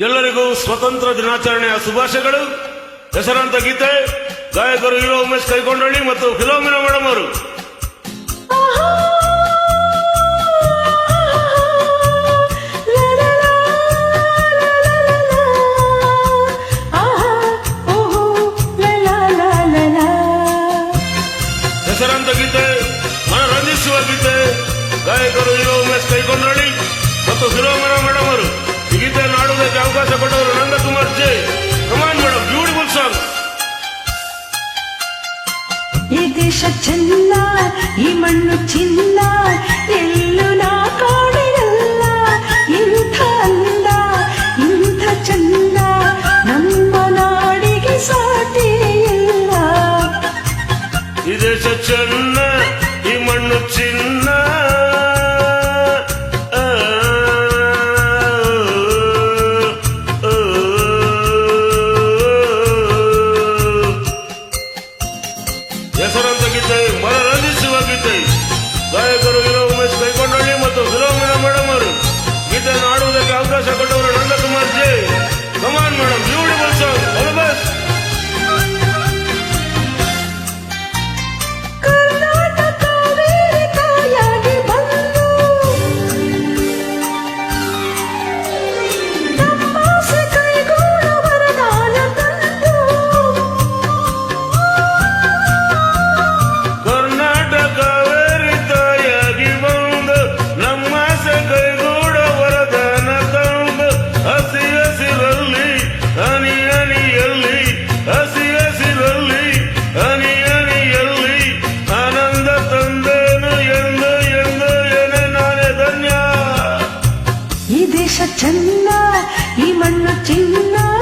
ಎಲ್ಲರಿಗೂ ಸ್ವತಂತ್ರ ದಿನಾಚರಣೆಯ ಶುಭಾಶಯಗಳು. ಹೆಸರಾಂತ ಗೀತೆ, ಗಾಯಕರು ಹೀರೋ ಉಮೇಶ್ ಕೈಕೊಂಡಳ್ಳಿ ಮತ್ತು ಫಿಲೋಮಿನಾ ಮೇಡಮ್ ಅವರು. ಹೆಸರಾಂತ ಗೀತೆ, ಮನರಂಜಿಸುವ ಗೀತೆ, ಗಾಯಕರು ಹೀರೋ ಉಮೇಶ್ ಕೈಕೊಂಡಳ್ಳಿ ಮತ್ತು ಫಿಲೋ ಈ ದೇಶ ಚೆನ್ನ ಈ ಮಣ್ಣು ಚಿನ್ನ ಎಲ್ಲು ನಾ जय गुरु చెన్న ఈ మన్న చిన్న.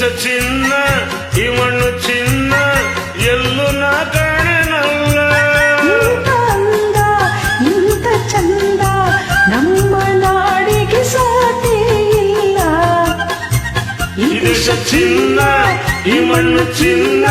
ಕಿಚ್ಚ ಚಿನ್ನ ಇವಣ್ಣು ಚಿನ್ನ ಎಲ್ಲೂ ನಾ ಕಾಣನಲ್ಲ ಅಂದ ಇಂತ ಚಂದ ನಮ್ಮ ನಾಡಿಗೆ ಸಾಟಿ ಇಲ್ಲ ಈ ದೇಶ ಚಿನ್ನ ಈ ಮಣ್ಣು ಚಿನ್ನ